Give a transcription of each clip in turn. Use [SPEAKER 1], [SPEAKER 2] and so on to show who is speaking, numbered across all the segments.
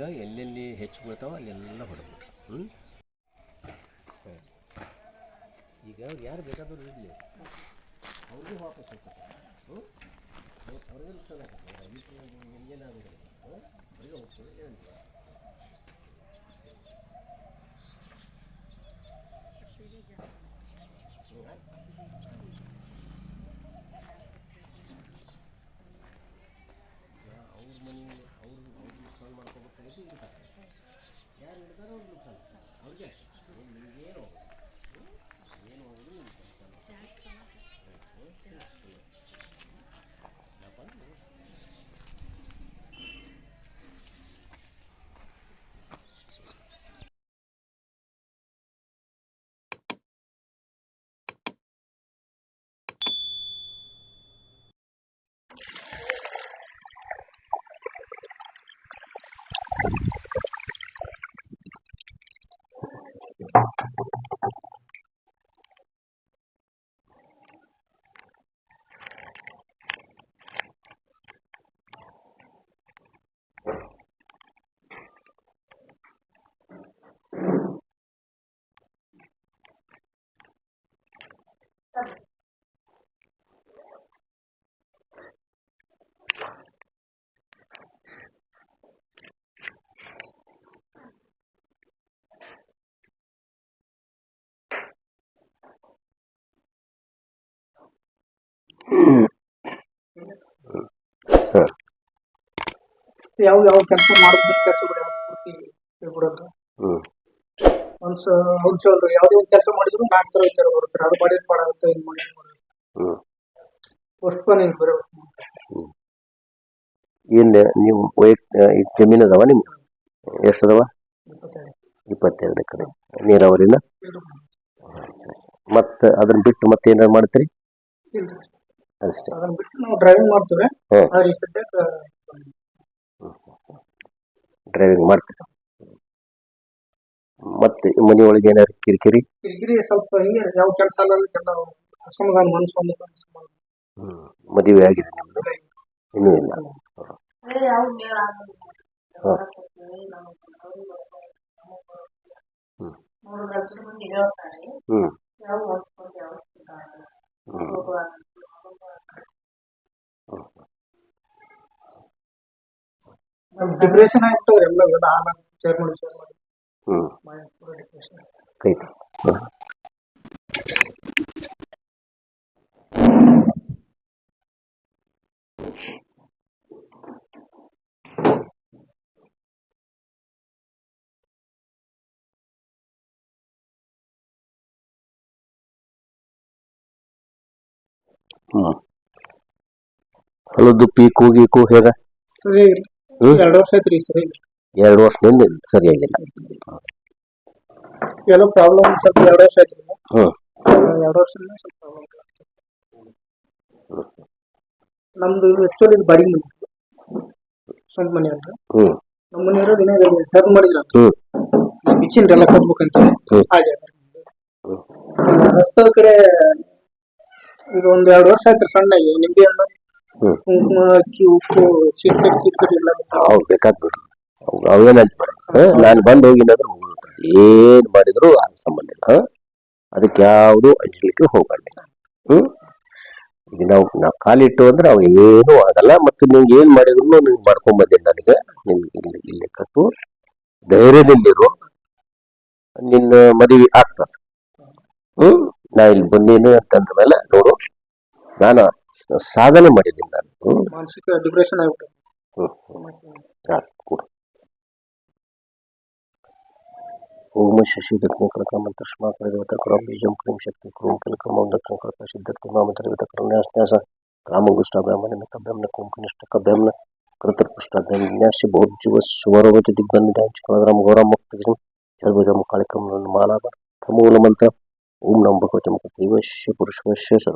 [SPEAKER 1] ಈಗ ಎಲ್ಲೆಲ್ಲಿ ಹೆಚ್ಚು ಬೀಳ್ತಾವ ಅಲ್ಲೆಲ್ಲ ಹೊಡೆದ್ಬಿಟ್ರು ಹ್ಞೂ ಈಗ ಅವ್ರು ಯಾರು ಬೇಕಾದರೂ ಇರಲಿ. ಅವ್ರಿಗೂ ವಾಪಸ್ ಹೋಗ್ತಾರೆ. ಹ್ಞೂ ಅವ್ರಿಗೆ ನುಕ್ಸಾನ ಆಗ್ತದೆ ರೈತರು ನಿಮಗೇನಾಗೋದಿಲ್ಲ ಅವ್ರಿಗೆ ಹೋಗ್ತದೆ ಏನಂತ ಅವ್ರ ಮನೆ ಅವ್ರು ಅವ್ರು ನುಕ್ಸಾನ ಮಾಡ್ಕೋಬೇಕಾಗಿದ್ದು ಇರ್ತಾರೆ ಯಾರು ಹಿಡ್ದಾರೋ ಅವ್ರು ನುಕ್ಸಾನ ಅವ್ರಿಗೆ ನಿಮಗೇನು? ಏನು ಆಗೋದು ನಿಮ್ಮ ಕೆಲಸ?
[SPEAKER 2] ಯಾವ ಯಾವ ಕೆಲಸ ಮಾಡೋದ್ರ ಕೆಲಸಗಳು ಯಾವ ಪೂರ್ತಿ ಹೇಳ್ಬಿಡೋದು ಒಂದ್ಸ ಯಾವುದೇ ಒಂದು ಕೆಲಸ ಮಾಡಿದ್ರು ನಾಲ್ಕು ತರ ವಿಚಾರ ಬರುತ್ತೆ ಅದು ಮಾಡಿದ್ ಮಾಡಾಗುತ್ತೆ ಇದು ಮಾಡಿ ಬರಬೇಕು
[SPEAKER 1] ಏನು ನೀವು ವೈಯಕ್ತ ಈಗ ಜಮೀನು ಅದಾವ ನಿಮ್ಗೆ? ಎಷ್ಟು ಅದಾವ? ಇಪ್ಪತ್ತೆರಡು ಎಕರೆ ನೀರಾವರಿನ? ಮತ್ತೆ ಅದನ್ನ ಬಿಟ್ಟು ಮತ್ತೆ ಏನಾರು ಮಾಡ್ತೀರಿ ಅಷ್ಟೇ.
[SPEAKER 2] ಅದನ್ನ ಬಿಟ್ಟು ನಾವು ಡ್ರೈವಿಂಗ್ ಮಾಡ್ತೇವೆ.
[SPEAKER 1] ಹ್ಮ್.
[SPEAKER 2] ಆದ್ರೆ ಈ ಸದ್ಯಕ್ಕೆ
[SPEAKER 1] ಡ್ರೈವಿಂಗ್ ಮಾಡ್ತೀರಿ ಮತ್ತೆ ಮನೆಯೊಳಗೆ ಏನಾರು ಕಿರಿಕಿರಿ?
[SPEAKER 2] ಕಿರಿಕಿರಿ ಸ್ವಲ್ಪ ಹಿಂಗೆ ಯಾವ ಕೆಲಸ ಅಲ್ಲ ಎಲ್ಲ ಅಸಮಾಧಾನ ಮನಸ್ಸು
[SPEAKER 1] ಹ್ಞೂ ಮದುವೆ ಆಗಿದೆ ನಿಮ್ದು? ಇನ್ನೂ ಇಲ್ಲ. ಹ್ಮ್. ಹ್ಞೂ ಹ್ಞೂ
[SPEAKER 2] ಡಿಪ್ರೆಷನ್ ಆಗ್ತದೆ ಎಲ್ಲ ಎಲ್ಲ ಹಾಲ ಶೇರ್ ಮಾಡಿ ಶೇರ್ ಮಾಡಿ
[SPEAKER 1] ಹ್ಞೂ
[SPEAKER 2] ಮಾಡಿ ಪೂರ ಡಿಪ್ರೆಷನ್
[SPEAKER 1] ಕೈತಿ ಹ್ಞೂ ಹ್ಞೂ ಹೊಲದ್ದು ಪೀಕು ಗೀಕು ಹೇಗ?
[SPEAKER 2] ಸರಿ
[SPEAKER 1] ಹ್ಮ್.
[SPEAKER 2] ಎರಡು ವರ್ಷ ಐತ್ರಿ ಸರಿ.
[SPEAKER 1] ಎರಡು ವರ್ಷದಿಂದ ಸರಿಯಾಗಿಲ್ಲ
[SPEAKER 2] ಏನೋ ಪ್ರಾಬ್ಲಮ್ ಸ್ವಲ್ಪ ಎರಡು ವರ್ಷ ಐತ್ರಿ
[SPEAKER 1] ಹ್ಞೂ
[SPEAKER 2] ಎರಡು ವರ್ಷದಿಂದ ಸ್ವಲ್ಪ ಪ್ರಾಬ್ಲಮ್ ನಮ್ದು ಆಕ್ಚುಲಿ ಇದು ಬಾಡಿಗೆ ಮನೆ. ಸ್ವಂತ ಮನೆ
[SPEAKER 1] ಅಂತ.
[SPEAKER 2] ನಮ್ಮ ಮನೆಯವರು ದಿನ ಟರ್ನ್ ಮಾಡಿದ್ರ ಬಿಚ್ಚಿನ ಎಲ್ಲ ಕಟ್ಬೇಕಂತ
[SPEAKER 1] ಹ್ಮ್.
[SPEAKER 2] ಆ ಜಾಗ ರಸ್ತೆ ಕಡೆ ಈಗ ಒಂದ್ ಎರಡು ವರ್ಷ ಆಯ್ತು ಸಣ್ಣಗೆ ನಿಂಬೆ ಹಣ್ಣು
[SPEAKER 1] ಹ್ಮ್.
[SPEAKER 2] ಅಕ್ಕಿ ಉಪ್ಪು ಚೀಟ್ಕಟ್ ಚೀಟ್ಕಟ್ ಎಲ್ಲ ಗೊತ್ತಾವ.
[SPEAKER 1] ಅವ್ರು ಅವೇನು ಅವ್- ಅವೇನಂತ ನಾನು ಬಂದು ಹೋಗಿಲ್ಲ ಹೋಗ್ಬಿಡ್ತಾರೆ ಏನ್ ಮಾಡಿದ್ರು ಆ ಸಂಬಂಧ ಇಲ್ಲ. ಹ? ಅದಕ್ಕೆ ಯಾವುದು ಅಂಜಲಿಕ್ಕೆ ಹೋಗಲ್ಲ ಹ್ಮ್. ಈಗ ನಾವು ನಾವು ಕಾಲಿಟ್ಟು ಅಂದ್ರೆ ಅವ್ ಏನೂ ಆಗಲ್ಲ. ಮತ್ತು ನಿಂಗೆ ಏನು ಮಾಡಿದ್ರು ನೀವು ಮಾಡ್ಕೊಂಬಂದೆ ನನಗೆ. ನಿಮ್ಗೆ ಇಲ್ಲಿ ಇಲ್ಲಿ ಕಟ್ಟು. ಧೈರ್ಯದಲ್ಲಿರು ನಿನ್ನ ಮದುವೆ ಆಗ್ತದೆ. ಹ್ಮ್. ನಾ ಇಲ್ಲಿ ಬಂದೀನಿ ಅಂತಂದ ಮೇಲೆ ನೋಡು. ನಾನು ಸಾಧನೆ ಮಾಡಿದ್ದೀನಿ ನಾನು ಹ್ಮ್
[SPEAKER 2] ಮಾನಸಿಕ ಡಿಪ್ರೆಷನ್ ಆಗ್ಬಿಟ್ಟು
[SPEAKER 1] ಹ್ಮ್ ಆಯ್ತು, ಕೊಡು ಓಂ ಶಶಿ ದಕ್ಷಿಣ ಕಳಕ ಮಂತ್ರ ಶ್ಮಾ ದೇವತ ಕ್ರಮ ಬೀಜಂ ಕ್ರೀಂ ಶಕ್ತಿ ಕ್ರೂಂ ಕಲಕಮ ದಕ್ಷಿಣ ಕಳಕ ಸಿದ್ಧಕ್ತಿ ಮಾಮಂತ್ರ ದೇವತ ಕರುಣ್ಯಾಸ್ನ್ಯಾಸ ರಾಮಗುಷ್ಟಾಭ್ಯಾಮನ ಕಭ್ಯಾಮ್ನ ಕುಂಕನಿಷ್ಠ ಕಭ್ಯಾಮ್ನ ಕೃತರ್ಪುಷ್ಟಾಭ್ಯಾಮ ನ್ಯಾಸಿ ಬಹುಜ್ಜೀವ ಸುವರವತಿ ದಿಗ್ಬಂಧಾಂಚ ಕಳಗ್ರಾಮ ಗೌರವ ಮುಕ್ತ ಜಲ್ಭುಜ ಕಾಳಿಕಂ ಮಾಲಾಭ ತಮೂಲ ಮಂತ್ರ ಓಂ ನಮ ಭಗವತಿ ಮುಖ ದೈವಶ್ಯ ಪುರುಷವಶ್ಯ ಸ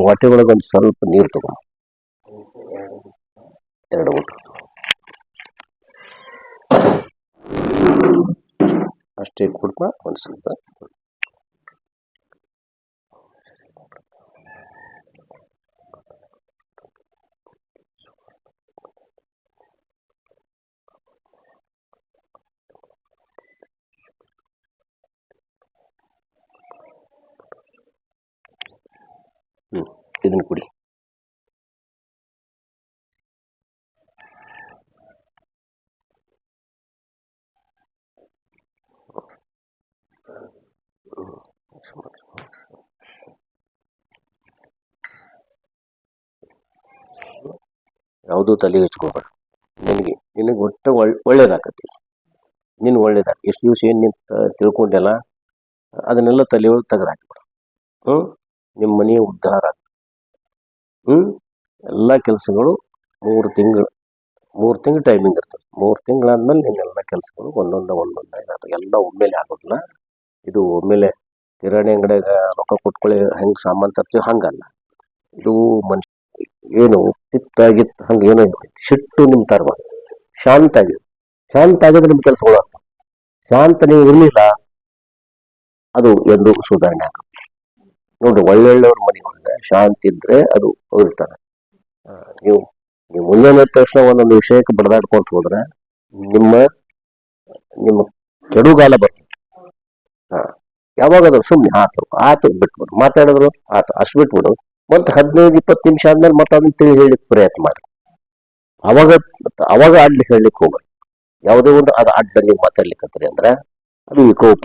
[SPEAKER 1] ಒಂದು ಹೊಟ್ಟೆ ಒಳಗೆ ಒಂದು ಸ್ವಲ್ಪ ನೀರು ತಗೊಂಡು ಎರಡು ಊಟ. ಅಷ್ಟೇ ಕುಡ್ಮ ಒಂದು ಸ್ವಲ್ಪ ಇದನ್ನ ಕುಡಿ. ಯಾವುದೂ ತಲೆ ಹಚ್ಕೋಬಾರ ನಿನಗೆ ನಿನಗೆ ಒಟ್ಟು ಒಳ್ಳೆ ಒಳ್ಳೇದಾಕತಿ ನಿನ್ನ ಒಳ್ಳೇದಾಗ, ಎಷ್ಟು ದಿವಸ ಏನು ನೀನು ತಿಳ್ಕೊಂಡೆಲ್ಲ, ಅದನ್ನೆಲ್ಲ ತಲೆಯೊಳಗೆ ಒಳಗೆ ತೆಗೆದು ಹಾಕ್ಬಿಡ. ಹ್ಞೂ ನಿಮ್ಮ ಮನೆ ಉದ್ಧಾರ ಹ್ಞೂ ಎಲ್ಲ ಕೆಲಸಗಳು ಮೂರು ತಿಂಗಳು ಮೂರು ತಿಂಗಳು ಟೈಮಿಂಗ್ ಇರ್ತದೆ. ಮೂರು ತಿಂಗಳಾದ್ಮೇಲೆ ನಿನ್ನೆಲ್ಲ ಕೆಲಸಗಳು ಒಂದೊಂದು ಒಂದೊಂದು ಇದಾಗ್ತವೆ ಎಲ್ಲ ಒಮ್ಮೆಲೆ ಆಗೋದಿಲ್ಲ. ಇದು ಒಮ್ಮೆಲೆ ಕಿರಾಣಿ ಅಂಗಡಿಯಾಗ ರೊಕ್ಕ ಕೊಟ್ಕೊಳ್ಳಿ, ಹೆಂಗೆ ಸಾಮಾನು ತರ್ತೀವಿ ಹಂಗಲ್ಲ. ಇದು ಮನುಷ್ಯ ಏನು ಕಿತ್ತಾಗಿತ್ತು ಹಂಗೆ ಏನೋ. ಸಿಟ್ಟು ನಿಮ್ಮ ತರಬಾರ್ದು ಶಾಂತ ಆಗಿ ಶಾಂತ ಆಗಿದ್ರೆ ನಿಮ್ಮ ಕೆಲಸಗಳು ಶಾಂತ ನೀವು ಇರಲಿಲ್ಲ, ಅದು ಎಂದು ಸುಧಾರಣೆ ಆಗುತ್ತೆ. ನೋಡ್ರಿ ಒಳ್ಳೊಳ್ಳೆಯವ್ರ ಮನೆ ಒಳಗೆ ಶಾಂತಿ ಇದ್ರೆ ಅದು ಇರ್ತಾರೆ ನೀವು ನೀವು ಮುಂಜಾನೆ ತಕ್ಷಣ ಒಂದೊಂದು ವಿಷಯಕ್ಕೆ ಬಡದಾಡ್ಕೊಂತ ಹೋದ್ರೆ ನಿಮ್ಮ ನಿಮ್ಮ ಕೆಡುಗಾಲ ಬರ್ತದೆ. ಹಾ ಯಾವಾಗ ಅದು ಸುಮ್ಮನೆ ಆತು ಆತು ಬಿಟ್ಬಿಡು. ಮಾತಾಡಿದ್ರು ಆತು, ಅಷ್ಟು ಬಿಟ್ಬಿಡು. ಮತ್ತೆ ಹದಿನೈದು, ಇಪ್ಪತ್ತು ನಿಮಿಷ ಆದ್ಮೇಲೆ ಮತ್ತೆ ಅದನ್ನ ತಿಳಿ ಹೇಳಿಕ್ ಪ್ರಯತ್ನ ಮಾಡಿ. ಅವಾಗ ಅವಾಗ ಅಡ್ಲಿ ಹೇಳಲಿಕ್ಕೆ ಹೋಗಬೇಕು ಯಾವುದೇ ಒಂದು ಅದು ಅಡ್ಡ ನೀವು ಮಾತಾಡ್ಲಿಕ್ಕೆ ಅಂದ್ರೆ ಅದು ವಿಕೋಪ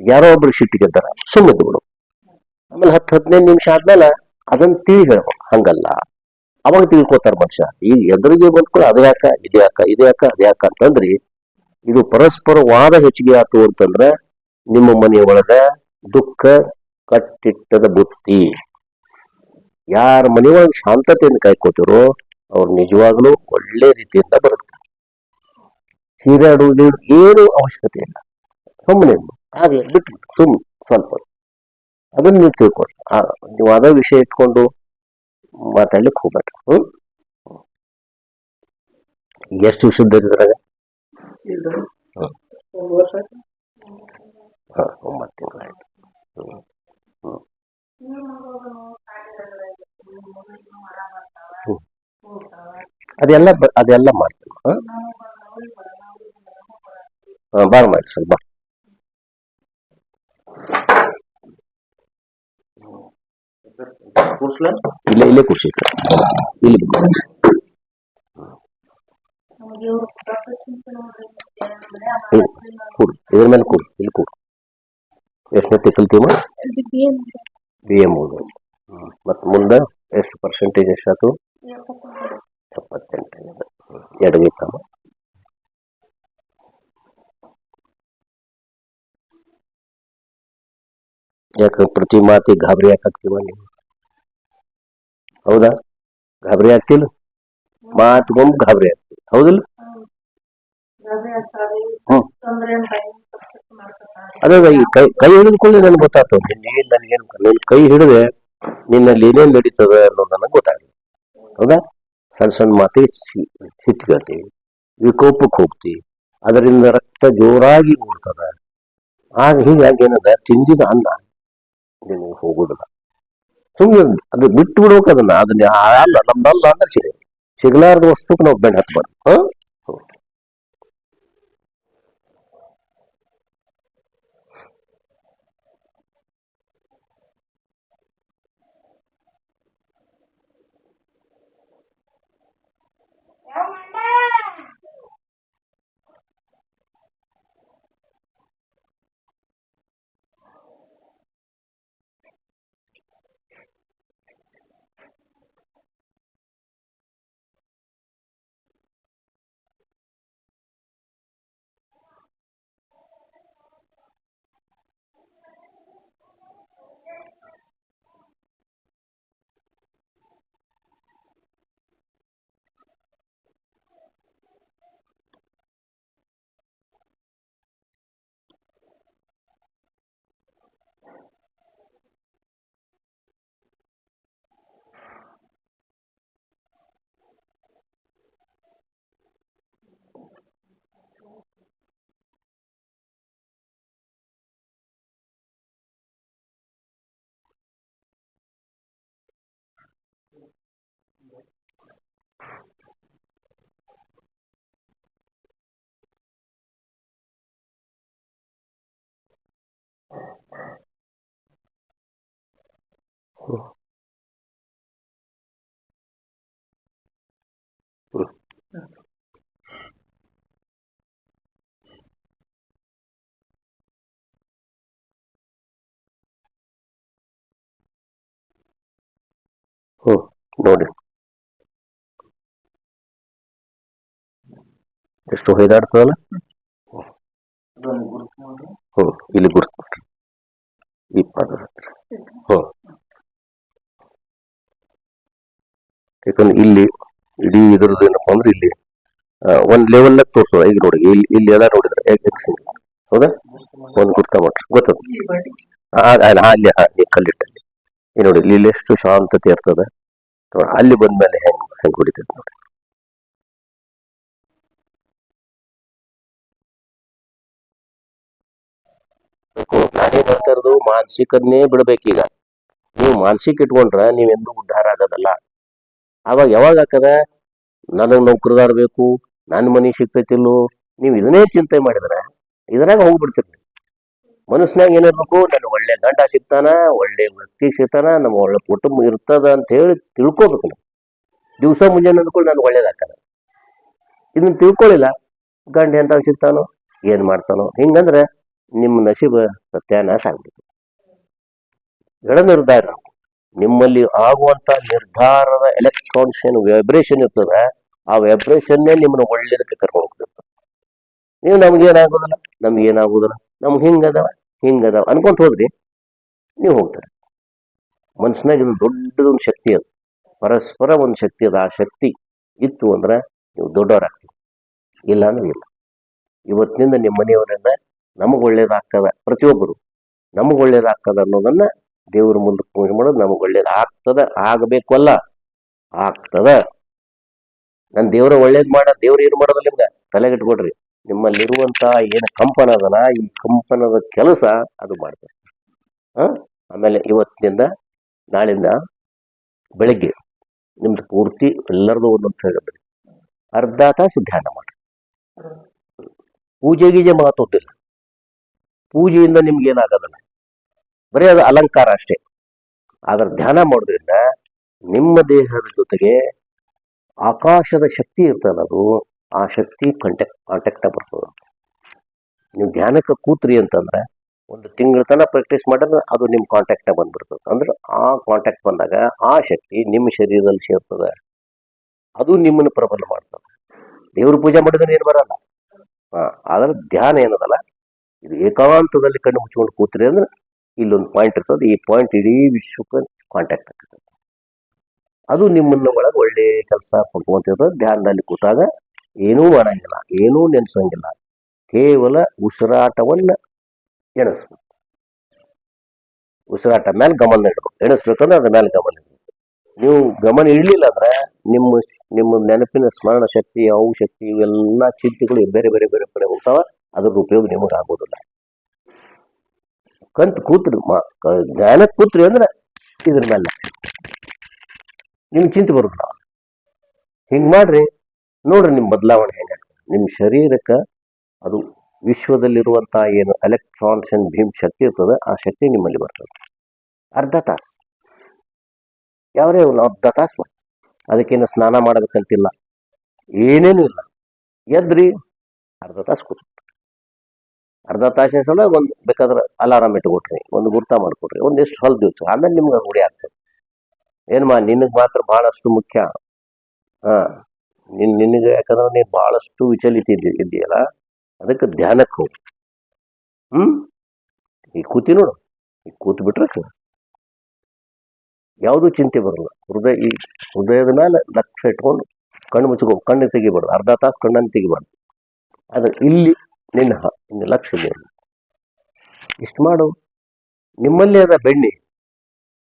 [SPEAKER 1] ಯಾರೋ ಒಬ್ರು ಸಿಟ್ಟಿಗೆದ್ದಾರ ಸುಮ್ಮನೆ ಬಿಡು ಆಮೇಲೆ ಹತ್ತು ಹದಿನೈದು ನಿಮಿಷ ಆದ್ಮೇಲೆ ಅದನ್ನ ತಿಳಿ ಹೇಳ್ಬೇಕು ಹಂಗಲ್ಲ. ಅವಾಗ ತಿಳ್ಕೊತಾರ ಮನುಷ್ಯ. ಈಗ ಎದುರಿಗೆ ಕೂಡ ಅದು ಯಾಕ, ಇದು ಯಾಕ ಇದು ಯಾಕ, ಅದು ಯಾಕ ಅಂತಂದ್ರಿ ಇದು ಪರಸ್ಪರ ವಾದ ಹೆಚ್ಚಿಗೆ ಆತು ಅಂತಂದ್ರೆ ನಿಮ್ಮ ಮನೆಯ ಒಳಗ ದುಃಖ ಕಟ್ಟಿಟ್ಟದ ಬುತ್ತಿ. ಯಾರ ಮನೆಯೊಳಗೆ ಶಾಂತತೆಯನ್ನು ಕಾಯ್ಕೋತಿರೋ ಅವ್ರು ನಿಜವಾಗ್ಲೂ ಒಳ್ಳೆ ರೀತಿಯಿಂದ ಬರುತ್ತೆ ಚೀರಾಡುವುದು ಏನು ಅವಶ್ಯಕತೆ ಇಲ್ಲ. ಸುಮ್ಮನೆ ಹಾಗೆ ಬಿಟ್ಟು ಸುಮ್ಮನೆ ಸ್ವಲ್ಪ. ಅದನ್ನ ನೀವು ತಿಳ್ಕೊಳ್ರಿ. ನೀವು ಅದೇ ವಿಷಯ ಇಟ್ಕೊಂಡು ಮಾತಾಡ್ಲಿಕ್ಕೆ ಹೋಗ್ಬೇಡ್ರಿ. ಹ್ಮ್? ಎಷ್ಟು ವಿಷಯದ ಇದ್ರಾಗ. ಹಾ ಒಂಬತ್ತು ತಿಂಗಳಾಯ್ತು. ಹ್ಮ್. ಹ್ಮ್. ಅದೆಲ್ಲ ಅದೆಲ್ಲ ಮಾಡ್ತೀನಿ. ಹಾ? ಹಾ, ಬಾರ ಮಾಡಿ ಸರ್ ಬಾ. ಇಲ್ಲೇ ಇಲ್ಲೇ ಖುಷಿ ಇಲ್ಲಿ ಕೂರ್ಸು. ಇಲ್ಲಿ ಕೂಡು ಇದ್ರ ಮೇಲೆ ಕೂಡು ಇಲ್ಲಿ ಕೂಡು ಎಷ್ಟನೇ ಕಲ್ತೀವ ಬಿ ಎಂ ಓದು ಮತ್ತು ಮುಂದೆ ಎಷ್ಟು ಪರ್ಸೆಂಟೇಜ್ ಎಷ್ಟಾಯ್ತು ಎಪ್ಪತ್ತೆಂಟು ಎಡಗೈತಮ್ಮ ಯಾಕೆ ಪ್ರತಿ ಮಾತಿಗೆ ಗಾಬರಿ ಯಾಕಾಗ್ತೀವ ನೀವು ಹೌದಾ? ಗಾಬರಿ ಆಗ್ತಿಲ್ಲ? ಮಾತುಗೊಂಬ ಗಾಬರಿ ಆಗ್ತಿಲ್ಲ. ಹೌದಿಲ್ಲ? ಅದೇ ಈ ಕೈ ಕೈ ಹಿಡಿದುಕೊಳ್ಳಿ ನನಗೆ ಗೊತ್ತಾಗ್ತದೆ. ನಿನ್ನೆ ನನಗೇನು ನಿನ್ನ ಕೈ ಹಿಡಿದೆ, ನಿನ್ನಲ್ಲಿ ಏನೇನ್ ನಡೀತದೆ ಅನ್ನೋದು ನನಗೆ ಗೊತ್ತಾಗಲಿ ಹೌದಾ? ಸಣ್ಣ ಸಣ್ಣ ಮಾತಿಗೆ ಹಿಚ್ಕೊಳ್ತೀವಿ ವಿಕೋಪಕ್ಕೆ ಹೋಗ್ತೀವಿ ಅದರಿಂದ ರಕ್ತ ಜೋರಾಗಿ ಓಡ್ತದ ಆಗ ಹೀಗಾಗಿ ಏನದ? ತಿಂದಿದ ಅನ್ನ. ನಿನಗೆ ಹೋಗುದಿಲ್ಲ. ಸುಮ್ಮನೆ ಅದು ಬಿಟ್ಟು ಬಿಡ್ಬೇಕು ಅದನ್ನ. ಅದನ್ನ ಅಲ್ಲ ನಮ್ದಲ್ಲ ಅಂದ್ರೆ ಸಿಗಲಾರ್ದ ವಸ್ತುಕ್ಕೆ ನಾವು ಬೆಣ್ಣೆ ಹತ್ಬಾರ್ದು. ಹಾ? ಹ್ಮ್ ನೋಡಿ ಎಷ್ಟು ಹೊಯ್ದಾಡ್ತದಲ್ಲ ಹ್ಮ್ ಇಲ್ಲಿ ಗುರ್ತು ಮಾಡ್ರಿ ಈ ಪಾದದ ಹತ್ರ ಹ್ಮ್ ಯಾಕಂದ್ರೆ ಇಲ್ಲಿ ಇಡೀ ಇದ್ರದ್ದು ಏನಪ್ಪಾ ಅಂದ್ರೆ ಇಲ್ಲಿ ಒಂದು ಲೆವೆಲ್ ತೋರ್ಸೋದ, ಈಗ ನೋಡಿ, ಇಲ್ಲಿ ಇಲ್ಲಿ ಎಲ್ಲ ನೋಡಿದ್ರೆ ಹೌದಾ? ಒಂದ್ ಗುರ್ತ ಮಾಡ್ರಿ ಗೊತ್ತದ? ಅಲ್ಲಿ ಕಲ್ಲಿಟ್ಟಲ್ಲಿ. ಈ ನೋಡಿ, ಇಲ್ಲಿ ಎಷ್ಟು ಶಾಂತತೆ ಇರ್ತದ. ಅಲ್ಲಿ ಬಂದ್ಮೇಲೆ ಹೆಂಗ್ ಹೆಂಗ್ ಹೊಡಿತೈತೆ ನೋಡಿ. ನಾನೇ ಬರ್ತಾ ಇರೋದು ಮಾನಸಿಕನ್ನೇ ಬಿಡ್ಬೇಕೀಗ. ನೀವು ಮಾನಸಿಕ ಇಟ್ಕೊಂಡ್ರ ನೀವೆಂದು ಉದ್ಧಾರ ಆಗೋದಲ್ಲ. ಅವಾಗ ಯಾವಾಗ ಹಾಕದ ನನಗೆ ನೌಕರದಾರ ಬೇಕು ನನ್ನ ಮನೆ ಸಿಗ್ತೈತಿಲ್ಲೋ, ನೀವು ಇದನ್ನೇ ಚಿಂತೆ ಮಾಡಿದ್ರೆ ಇದ್ರಾಗ ಹೋಗ್ಬಿಡ್ತೀರಿ. ಮನಸ್ಸಿನಾಗ ಏನಿರ್ಬೇಕು ನನ್ನ ಒಳ್ಳೆ ಗಂಡ ಸಿಗ್ತಾನ, ಒಳ್ಳೆ ವ್ಯಕ್ತಿ ಸಿಗ್ತಾನ, ನಮ್ಮ ಒಳ್ಳೆ ಕುಟುಂಬ ಇರ್ತದ ಅಂತ ಹೇಳಿ ತಿಳ್ಕೊಬೇಕು ನಾವು. ದಿವಸ ಮುಂಜಾನೆ ಅಂದ್ಕೊಂಡು ನಾನು ಒಳ್ಳೇದಾಕದ ಇದನ್ನ ತಿಳ್ಕೊಳ್ಳಿಲ್ಲ ಗಂಡ ಎಂತ ಸಿಗ್ತಾನೋ, ಏನ್ ಮಾಡ್ತಾನೋ, ಹಿಂಗಂದ್ರೆ ನಿಮ್ಮ ನಸೀಬ ಸತ್ಯಾನಾಶ ಆಗ್ಬಿಡುತ್ತೆ ಎಡ ನಿರ್ಧಾರ ನಿಮ್ಮಲ್ಲಿ ಆಗುವಂತ ನಿರ್ಧಾರದ ಎಲೆಕ್ಟ್ರಾನ್ಸ್ ಏನು ವೈಬ್ರೇಷನ್ ಇರ್ತದೆ, ಆ ವೈಬ್ರೇಷನ್ನೇ ನಿಮ್ಮನ್ನ ಒಳ್ಳೇದಕ್ಕೆ ಕರ್ಕೊಂಡು ಹೋಗ್ತಿರ್ತದೆ ನೀವು ನಮ್ಗೆ ಏನಾಗೋದಿಲ್ಲ? ನಮ್ಗೆ ಏನಾಗೋದಿಲ್ಲ. ನಮ್ಗೆ ಹಿಂಗದವ ಹಿಂಗದವ ಅನ್ಕೊಂತ ಹೋದ್ರಿ, ನೀವು ಹೋಗ್ತಾರೆ. ಮನ್ಸಿನಾಗ ಇದು ದೊಡ್ಡದೊಂದು ಶಕ್ತಿ ಅದು. ಪರಸ್ಪರ ಒಂದು ಶಕ್ತಿ ಅದ. ಆ ಶಕ್ತಿ ಇತ್ತು ಅಂದ್ರೆ ನೀವು ದೊಡ್ಡವರಾಗ್ತೀವಿ ಇಲ್ಲ ಅಂದ್ರೆ ಇಲ್ಲ. ಇವತ್ತಿನಿಂದ ನಿಮ್ಮ ಮನೆಯವರಿಂದ ನಮಗೆ ಒಳ್ಳೇದಾಗ್ತದೆ. ಪ್ರತಿಯೊಬ್ಬರು ನಮಗೆ ಒಳ್ಳೇದಾಗ್ತದೆ ಅನ್ನೋದನ್ನ ದೇವ್ರ ಮುಂದೆ ಪೂಜೆ ಮಾಡೋದು ನಮಗೆ ಒಳ್ಳೇದು ಆಗ್ತದ ಆಗಬೇಕು ಅಲ್ಲ ಆಗ್ತದ. ನಾನು ದೇವ್ರ ಒಳ್ಳೇದು ಮಾಡ, ದೇವ್ರ ಏನು ಮಾಡೋದಿಲ್ಲ ನಿಮ್ಗೆ? ತಲೆಗಿಟ್ಕೊಡ್ರಿ. ನಿಮ್ಮಲ್ಲಿರುವಂತ ಏನು ಕಂಪನ ಅದನ ಈ ಕಂಪನದ ಕೆಲಸ ಅದು ಮಾಡ್ತದೆ ಹಾ? ಆಮೇಲೆ ಇವತ್ತಿನಿಂದ, ನಾಳಿಂದ ಬೆಳಗ್ಗೆ ನಿಮ್ದು ಪೂರ್ತಿ ಎಲ್ಲರದು ಒಂದೊಂದು ಹೇಳಿದ್ರಿ ಅರ್ಧ ತಾಸು ಧ್ಯಾನ ಮಾಡಿ ಪೂಜೆ ಗೀಜೆ ಪೂಜೆಯಿಂದ ನಿಮ್ಗೆ ಏನಾಗೋದಿಲ್ಲ. ಬರೀ ಅದು ಅಲಂಕಾರ ಅಷ್ಟೇ. ಆದ್ರೆ ಧ್ಯಾನ ಮಾಡೋದ್ರಿಂದ ನಿಮ್ಮ ದೇಹದ ಜೊತೆಗೆ ಆಕಾಶದ ಶಕ್ತಿ ಇರ್ತಲ್ಲ ಅದು, ಆ ಶಕ್ತಿ ಕಾಂಟ್ಯಾಕ್ಟ್ ಕಾಂಟ್ಯಾಕ್ಟ್ ಬರ್ತದೆ ನೀವು ಧ್ಯಾನಕ್ಕೆ ಕೂತ್ರಿ ಅಂತಂದ್ರೆ ಒಂದು ತಿಂಗಳ ತನಕ ಪ್ರಾಕ್ಟೀಸ್ ಮಾಡಿದ್ರೆ ಅದು ನಿಮ್ಮ ಕಾಂಟ್ಯಾಕ್ಟ್ ಬಂದ್ಬಿಡ್ತದೆ. ಅಂದ್ರೆ ಆ ಕಾಂಟ್ಯಾಕ್ಟ್ ಬಂದಾಗ ಆ ಶಕ್ತಿ ನಿಮ್ಮ ಶರೀರದಲ್ಲಿ ಸೇರ್ತದೆ. ಅದು ನಿಮ್ಮನ್ನು ಪ್ರಬಲ ಮಾಡ್ತದೆ. ದೇವ್ರ ಪೂಜೆ ಮಾಡಿದ್ರೆ ಏನು ಬರಲ್ಲ. ಆದ್ರೆ ಧ್ಯಾನ ಏನದಲ್ಲ? ಇದು ಏಕಾಂತದಲ್ಲಿ ಕಣ್ಣು ಮುಚ್ಕೊಂಡು ಕೂತ್ರಿ ಅಂದ್ರೆ ಇಲ್ಲೊಂದು ಪಾಯಿಂಟ್ ಇರ್ತದೆ. ಈ ಪಾಯಿಂಟ್ ಇಡೀ ವಿಶ್ವಕ್ಕೆ ಕಾಂಟ್ಯಾಕ್ಟ್ ಆಗ್ತದೆ. ಅದು ನಿಮ್ಮನ್ನ ಒಳಗೆ ಒಳ್ಳೆ ಕೆಲಸ ಕೊಟ್ಕೊಂತಿರ್ತದೆ ಧ್ಯಾನದಲ್ಲಿ ಕೂತಾಗ ಏನೂ ಮಾಡಂಗಿಲ್ಲ, ಏನೂ ನೆನೆಸಂಗಿಲ್ಲ. ಕೇವಲ ಉಸಿರಾಟವನ್ನ ಎಣಿಸ್ಬೇಕು. ಉಸಿರಾಟ ಮೇಲೆ ಗಮನ ಇಡಬೇಕು. ಎಣಿಸ್ಬೇಕಂದ್ರೆ ಅದ್ರ ಮೇಲೆ ಗಮನ ಇಡಬೇಕು. ನೀವು ಗಮನ ಇಡಲಿಲ್ಲ ಅಂದ್ರೆ ನಿಮ್ಮ ನಿಮ್ಮ ನೆನಪಿನ ಸ್ಮರಣ ಶಕ್ತಿ, ಅವು ಶಕ್ತಿ, ಇವೆಲ್ಲ ಚಿಂತೆಗಳು ಬೇರೆ ಬೇರೆ ಬೇರೆ ಕಡೆ ಹೋಗ್ತಾವ. ಅದ್ರ ಉಪಯೋಗ ನಿಮಗೆ ಆಗೋದಿಲ್ಲ ಕಂತ ಕೂತ್ರಿ, ಮಾ ಜ್ಞಾನಕ್ಕೆ ಕೂತ್ರಿ ಅಂದ್ರೆ ಇದ್ರ ಮೇಲೆ ನಿಮ್ಗೆ ಚಿಂತೆ ಬರುದಿಲ್ಲ ಹಿಂಗೆ ಮಾಡ್ರಿ, ನೋಡ್ರಿ ನಿಮ್ಮ ಬದಲಾವಣೆ ಹೆಂಗ ನಿಮ್ಮ ಶರೀರಕ್ಕೆ ಅದು ವಿಶ್ವದಲ್ಲಿರುವಂತಹ ಏನು ಎಲೆಕ್ಟ್ರಾನ್ಸ್ ಅಂಡ್ ಭೀಮ್ ಶಕ್ತಿ ಇರ್ತದೆ, ಆ ಶಕ್ತಿ ನಿಮ್ಮಲ್ಲಿ ಬರ್ತದೆ. ಅರ್ಧ ತಾಸು. ಯಾವ್ರೇ ಅರ್ಧ ತಾಸು ಅದಕ್ಕೇನು ಸ್ನಾನ ಮಾಡಬೇಕಂತಿಲ್ಲ. ಏನೇನು ಇಲ್ಲ. ಎದ್ರಿ ಅರ್ಧ ತಾಸು ಕೂತ್ ಅರ್ಧ ತಾಸಿನ ಸಲ ಒಂದು ಬೇಕಾದ್ರೆ ಅಲಾರಾಮ್ ಇಟ್ಕೊಟ್ರಿ, ಒಂದು ಗುರ್ತ ಮಾಡ್ಕೊಟ್ರಿ, ಒಂದಿಷ್ಟು ಸ್ವಲ್ಪ ದಿವಸ, ಆಮೇಲೆ ನಿಮ್ಗೆ ರೂಢಿ ಆಗ್ತದೆ. ಏನ್ ಮಾ, ನಿನಗೆ ಮಾತ್ರ ಬಹಳಷ್ಟು ಮುಖ್ಯ. ಹಾಂ, ನಿನ್, ನಿನಗೆ ಯಾಕಂದ್ರೆ ನೀನು ಬಹಳಷ್ಟು ವಿಚಲಿತ ಇದೆಯಲ್ಲ ಅದಕ್ಕೆ ಧ್ಯಾನಕ್ಕೆ ಹೋಗು. ಹ್ಮ್? ಈಗ ಕೂತಿ ನೋಡು ಈಗ ಕೂತ್ ಬಿಟ್ರೆ ಯಾವುದೂ ಚಿಂತೆ ಬರಲ್ಲ. ಹೃದಯ, ಈ ಹೃದಯದ ಮೇಲೆ ಲಕ್ಷ ಇಟ್ಕೊಂಡು ಕಣ್ಣು ಮುಚ್ಕೋ ಕಣ್ಣು ತೆಗಿಬಾರ್ದು. ಅರ್ಧ ತಾಸು ಕಣ್ಣನ್ನು ತೆಗಿಬಾರ್ದು. ಆದರೆ ಇಲ್ಲಿ ನಿನ್ನ ನಿನ್ನ ಲಕ್ಷ್ಮಿ ಇಷ್ಟು ಮಾಡು. ನಿಮ್ಮಲ್ಲಿ ಅದ ಬೆಣ್ಣೆ.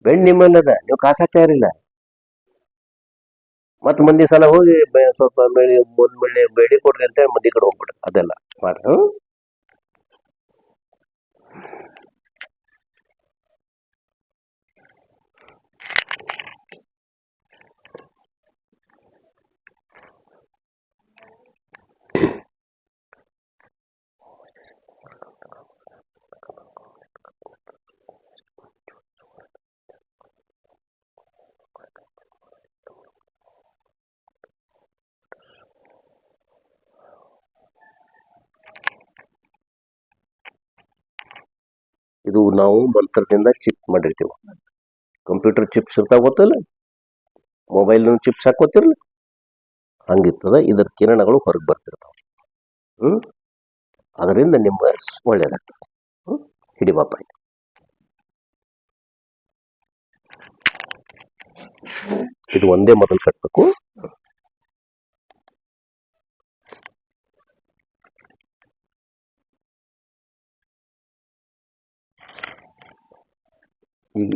[SPEAKER 1] ಬೆಣ್ಣೆ ನಿಮ್ಮಲ್ಲಿ ಅದ. ನೀವು ಕಾಸಕ್ಕೆ ಇರಲಿಲ್ಲ ಮತ್ತೆ ಮಂದಿ ಸಲ ಹೋಗಿ ಸ್ವಲ್ಪ ಬೆಳಿ ಮುಂದ್ ಬೆಳೆ ಬೆಳಿ ಕೊಡ್ರಿ ಅಂತೇಳಿ ಮಂದಿ ಕಡೆ ಹೋಗ್ಬಿಡ ಅದೆಲ್ಲ ಮಾಡಿ. ಇದು ನಾವು ಮಂತ್ರದಿಂದ ಚಿಪ್ ಮಾಡಿರ್ತೀವಿ. ಕಂಪ್ಯೂಟರ್ ಚಿಪ್ಸ್ ಅಂತ ಗೊತ್ತಲ್ಲ? ಮೊಬೈಲ್ ಚಿಪ್ಸ್ ಹಾಕೋತಿರಲ್ಲ ಹಂಗಿರ್ತದ, ಇದರ ಕಿರಣಗಳು ಹೊರಗೆ ಬರ್ತಿರ್ತವೆ. ಹ್ಞೂ ಅದರಿಂದ ನಿಮ್ಮ ಒಳ್ಳೇದಾಗ್ತದೆ. ಹ್ಮ್? ಹಿಡಿ ಬಾಪ ಇಲ್ಲಿ. ಇದು ಒಂದೇ ಮೊದಲು ಕಟ್ಟಬೇಕು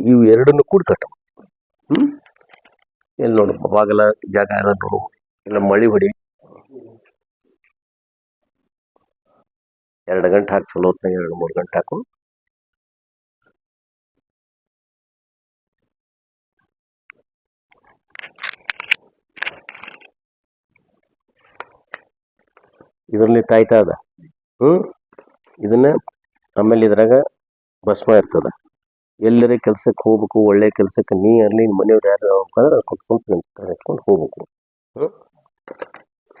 [SPEAKER 1] ಇವು ಎರಡನ್ನು ಕೂಡ ಕಟ್ಟು ಹ್ಮ್? ಎಲ್ಲಿ ನೋಡು ಬಾಗಲ ಜಾಗ ಎಲ್ಲ ನೋಡು ಇಲ್ಲ ಮಳಿ ಹೊಡಿ. ಎರಡು ಗಂಟೆ ಹಾಕಿ, ಚಲೋ ಎರಡು, ಮೂರು ಗಂಟೆ ಹಾಕು. ಇದರಲ್ಲಿ ತಾಯ್ತಾ ಅದ. ಹ್ಮ್? ಇದನ್ನ ಆಮೇಲೆ ಇದ್ರಾಗ ಭಸ್ಮ ಇರ್ತದ. ಎಲ್ಲರೇ ಕೆಲ್ಸಕ್ಕೆ ಹೋಗ್ಬೇಕು, ಒಳ್ಳೆ ಕೆಲ್ಸಕ್ಕೆ ನೀ ಅಲ್ಲಿ ನಿಮ್ಮ ಮನೆಯವ್ರು ಯಾರು ಹೋಗ್ಬೇಕಂದ್ರೆ ಕೊಟ್ಕೊಂಡು ಹೋಗ್ಬೇಕು.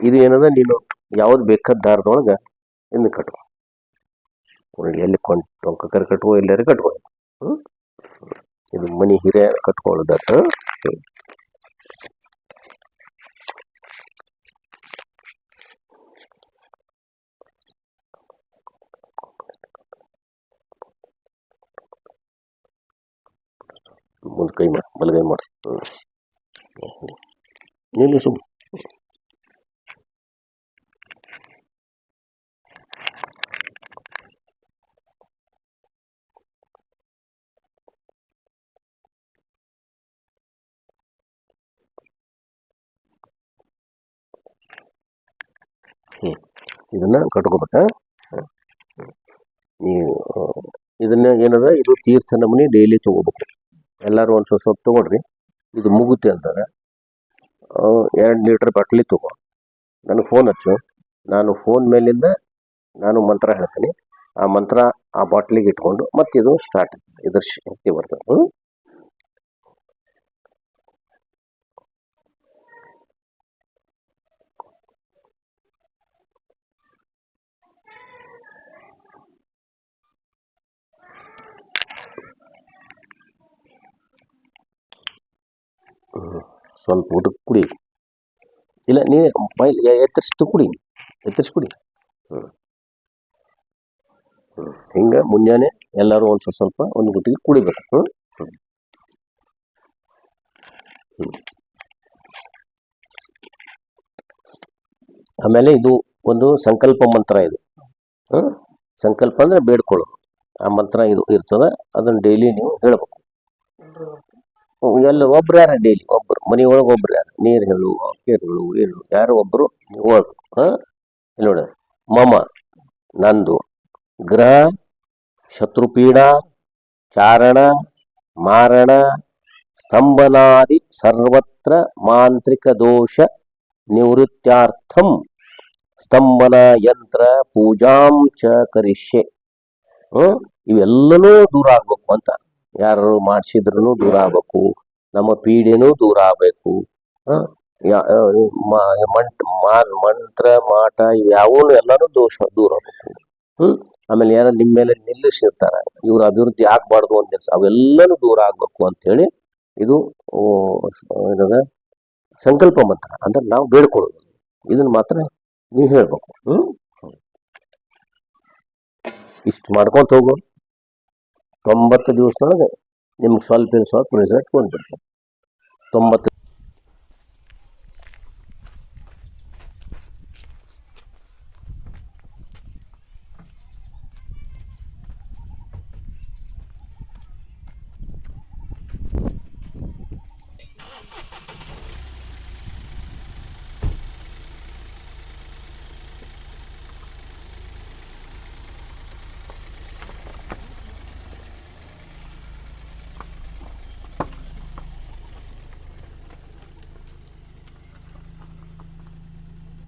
[SPEAKER 1] ಇದು ಏನದ ನೀನು ಯಾವ್ದು ಬೇಕಾದ ದಾರದೊಳಗೆ ಇನ್ನು ಒಳ್ಳೆ ಎಲ್ಲಿ ಕೊಂಡ್ ಟೊಂಕಕರ್ ಕಟ್ಕೊ, ಎಲ್ಲಾರು ಕಟ್ಕೊ. ಹ್ಞೂ ಇದು ಮನಿ ಹಿರಿಯ ಕಟ್ಕೊಳ್ಳೋದತ್ತ ಮುಂದ್ ಕೈ ಮಾಡಿ ಬಲಗೈ ಮಾಡಿ ನೀನು ಸುಮ್. ಹ್ಮ್. ಇದನ್ನ ಕಟ್ಕೋಬೇಕ? ನೀವು ಇದನ್ನ ಏನದ? ಇದು ತೀರ್ಥ ನಮೂನಿ ಡೈಲಿ ತಗೋಬೇಕು. ಎಲ್ಲರೂ ಒಂದು ಸ್ವಲ್ಪ ಸ್ವಲ್ಪ ತಗೊಳ್ರಿ. ಇದು ಮುಗುತ್ತೆ ಅಂತಾರೆ. ಎರಡು ಲೀಟ್ರ್ ಬಾಟ್ಲಿ ತಗೋ. ನನಗೆ ಫೋನ್ ಹಚ್ಚು. ನಾನು ಫೋನ್ ಮೇಲಿಂದ ನಾನು ಮಂತ್ರ ಹೇಳ್ತೀನಿ. ಆ ಮಂತ್ರ ಆ ಬಾಟ್ಲಿಗೆ ಇಟ್ಕೊಂಡು ಮತ್ತಿದು ಸ್ಟಾರ್ಟ್ ಇದ್ರ ಶಕ್ತಿ ಬರ್ತದೆ ಹ್ಮ್? ಹ್ಮ್. ಸ್ವಲ್ಪ ಊಟಕ್ಕೆ ಕುಡಿ. ಇಲ್ಲ, ನೀನೇ ಎತ್ತರಿಸ್ತು ಕುಡಿ. ಎತ್ತರಿಸಿ ಕುಡಿ. ಹ್ಞೂ ಹ್ಮ್. ಹಿಂಗೆ ಮುಂಜಾನೆ ಎಲ್ಲರೂ ಒಂದು ಸ್ವಲ್ಪ ಸ್ವಲ್ಪ ಒಂದು ಗುಟ್ಟಿಗೆ ಕುಡಿಬೇಕು. ಹ್ಞೂ ಹ್ಞೂ. ಆಮೇಲೆ ಇದು ಒಂದು ಸಂಕಲ್ಪ ಮಂತ್ರ ಇದು. ಹ್ಞೂ ಸಂಕಲ್ಪ ಅಂದ್ರೆ ಬೇಡ್ಕೊಳ್ಳೋದು ಆ ಮಂತ್ರ ಇದು ಇರ್ತದೆ. ಅದನ್ನು ಡೈಲಿ ನೀವು ಹೇಳ್ಬೇಕು. ಎಲ್ಲ ಒಬ್ರು ಯಾರ ಡೈಲಿ ಒಬ್ರು. ಮನೆಯೊಳಗೆ ಒಬ್ರು ಯಾರು? ನೀರು ಹೇಳು ಕೇರುಗಳು ಏನು ಯಾರು ಒಬ್ರು? ನೀವು ಹಾ? ನೋಡಿ. ಮಮ, ನಂದು. ಗ್ರಹ, ಶತ್ರುಪೀಡ, ಚಾರಣ, ಮಾರಣ, ಸ್ತಂಭನಾದಿ, ಸರ್ವತ್ರ ಮಾಂತ್ರಿಕ ದೋಷ ನಿವೃತ್ತಾರ್ಥಂ ಸ್ತಂಭನ ಯಂತ್ರ, ಪೂಜಾಂ ಚ ಕರಿಷ್ಯೆ. ಹ್ಮ್ ಇವೆಲ್ಲನೂ ದೂರ ಆಗ್ಬೇಕು ಅಂತ. ಯಾರು ಮಾಡಿಸಿದ್ರು ದೂರ ಆಗ್ಬೇಕು. ನಮ್ಮ ಪೀಡೆನೂ ದೂರ ಆಗ್ಬೇಕು. ಮಂತ್ರ, ಮಾಟ ಯಾವೂ ಎಲ್ಲರೂ ದೋಷ ದೂರ ಆಗ್ಬೇಕು. ಹ್ಮ್? ಆಮೇಲೆ ಯಾರ ನಿಮ್ಮ ಮೇಲೆ ನಿಲ್ಲಿಸಿರ್ತಾರೆ. ಇವ್ರ ಅಭಿವೃದ್ಧಿ ಆಗ್ಬಾರ್ದು ಅಂತ ಅವೆಲ್ಲನೂ ದೂರ ಆಗ್ಬೇಕು ಅಂತ ಹೇಳಿ ಇದು ಏನದ ಸಂಕಲ್ಪ ಮಂತ್ರ ಅಂದ್ರೆ ನಾವು ಬೇಡ್ಕೊಳ್ಳೋದು. ಇದನ್ನ ಮಾತ್ರ ನೀವು ಹೇಳ್ಬೇಕು. ಹ್ಮ್? ಇಷ್ಟು ಮಾಡ್ಕೊಂತ ಹೋಗು. ತೊಂಬತ್ತು ದಿವಸದೊಳಗೆ ನಿಮ್ಗೆ ಸ್ವಲ್ಪ ಸ್ವಲ್ಪ ರಿಸಲ್ಟ್ ಬಂದ್ಬಿಡ್ತದೆ. ತೊಂಬತ್ತು